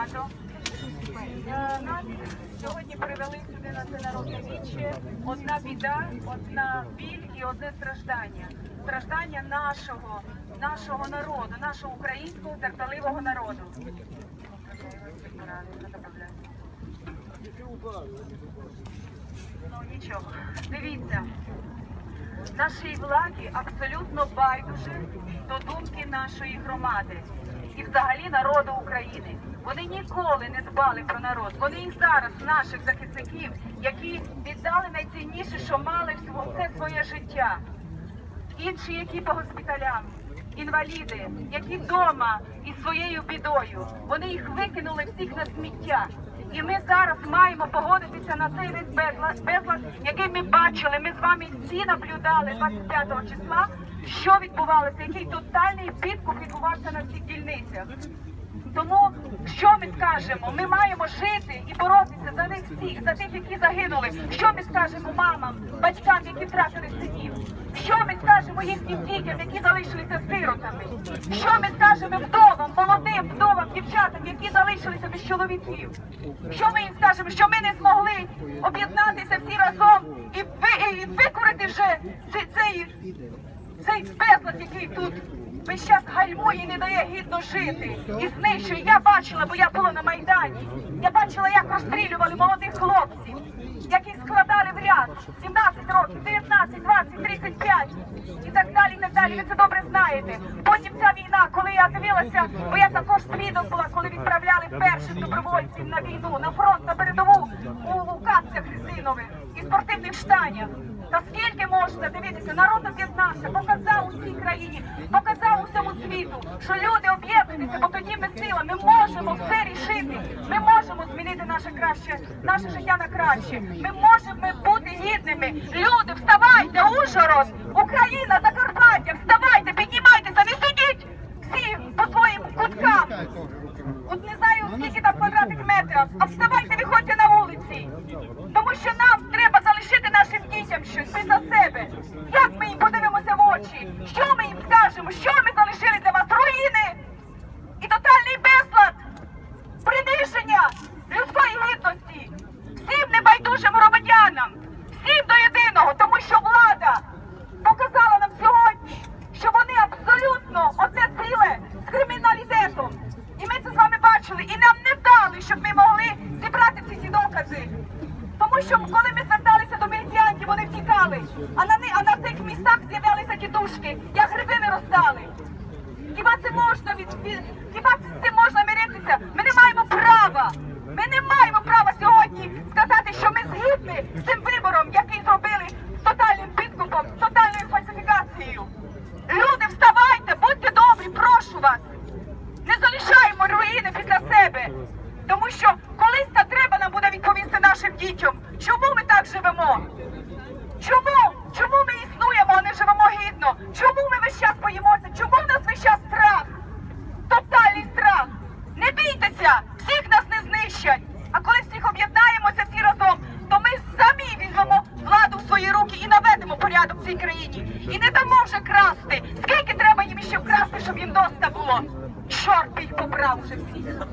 Е, Нас сьогодні привели сюди на це народне віче. Одна біда, одна біль і одне страждання. Страждання нашого, нашого народу, нашого українського зеркаливого народу. Ну нічого. Дивіться, нашій владі абсолютно байдуже до думки нашої громади і взагалі народу України. Вони ніколи не дбали про народ. Вони і зараз наших захисників, які віддали найцінніше, що мали це своє життя. Інші, які по госпіталям, інваліди, які вдома із своєю бідою, вони їх викинули всіх на сміття. І ми зараз маємо погодитися на цей весь безлад, безлад, який ми бачили. Ми з вами всі наблюдали 25 числа, що відбувалося, який тотальний підкуп відбувався на всіх дільницях. Тому що ми скажемо? Ми маємо жити і боротися за них всіх, за тих, які загинули. Що ми скажемо мамам, батькам, які втратили синів? Що ми скажемо їхнім дітям, які залишилися сиротами? Що ми скажемо вдовам, молодим вдовам, дівчатам, які залишилися без чоловіків? Що ми їм скажемо? Що ми не змогли об'єднатися всі разом і, ви, і викорити вже цей, цей, безлад, який тут весь час гальмує і не дає гідно жити і знищує. Я бачила, бо я була на Майдані. Я бачила, як розстрілювали молодих хлопців, які складали в ряд 17 років, 19, 20, 35 і так далі, і так далі. Ви це добре знаєте. Потім ця війна, коли я дивилася, бо я також свідок була, коли відправляли перших добровольців на війну, на фронт, на передову у, капцях резинових і спортивних штанях. Та скільки можна дивитися, народ об'єднався, показав усій країні, показав усьому світу, що люди об'єднуються, бо тоді ми сила, ми можемо все рішити. Ми можемо змінити наше краще, наше життя на краще. Ми можемо бути гідними. Люди, вставайте, Ужгород, Україна, Закарпаття, вставайте, піднімайтеся, не сидіть всі по своїм куткам. От не знаю, скільки там квадратних метрів, а вставайте, виходьте на вулиці. Тому що нам треба залишити нашим дітям щось ми за себе. Як ми їм подивимося в очі? Що ми їм скажемо? Що ми залишили для вас? Руїни і тотальний безлад, приниження людської гідності, всім небайдужим громадянам, всім до єдиного, тому що влада показала нам сьогодні, що вони абсолютно одне ціле з криміналітетом. І ми це з вами бачили, і нам не дали, щоб ми могли зібрати всі ці докази. Тому що коли ми зверталися до міліціянтів, вони втікали. А на, а на цих містах з'являлися тітушки, як гриби ми роздали. Хіба це можна від, хіба це можна миритися? Ми не маємо права. Ми не маємо права сьогодні сказати, що ми згідні з цим вибором, який Тому що колись та треба нам буде відповісти нашим дітям, чому ми так живемо? Чому? Чому ми існуємо, а не живемо гідно? Чому ми весь час боїмося? Чому в нас весь час страх? Тотальний страх. Не бійтеся, всіх нас не знищать. А коли всіх об'єднаємося всі разом, то ми самі візьмемо владу в свої руки і наведемо порядок в цій країні. І не дамо вже красти. Скільки треба їм ще вкрасти, щоб їм доста було? Чорт їх побрав вже всіх.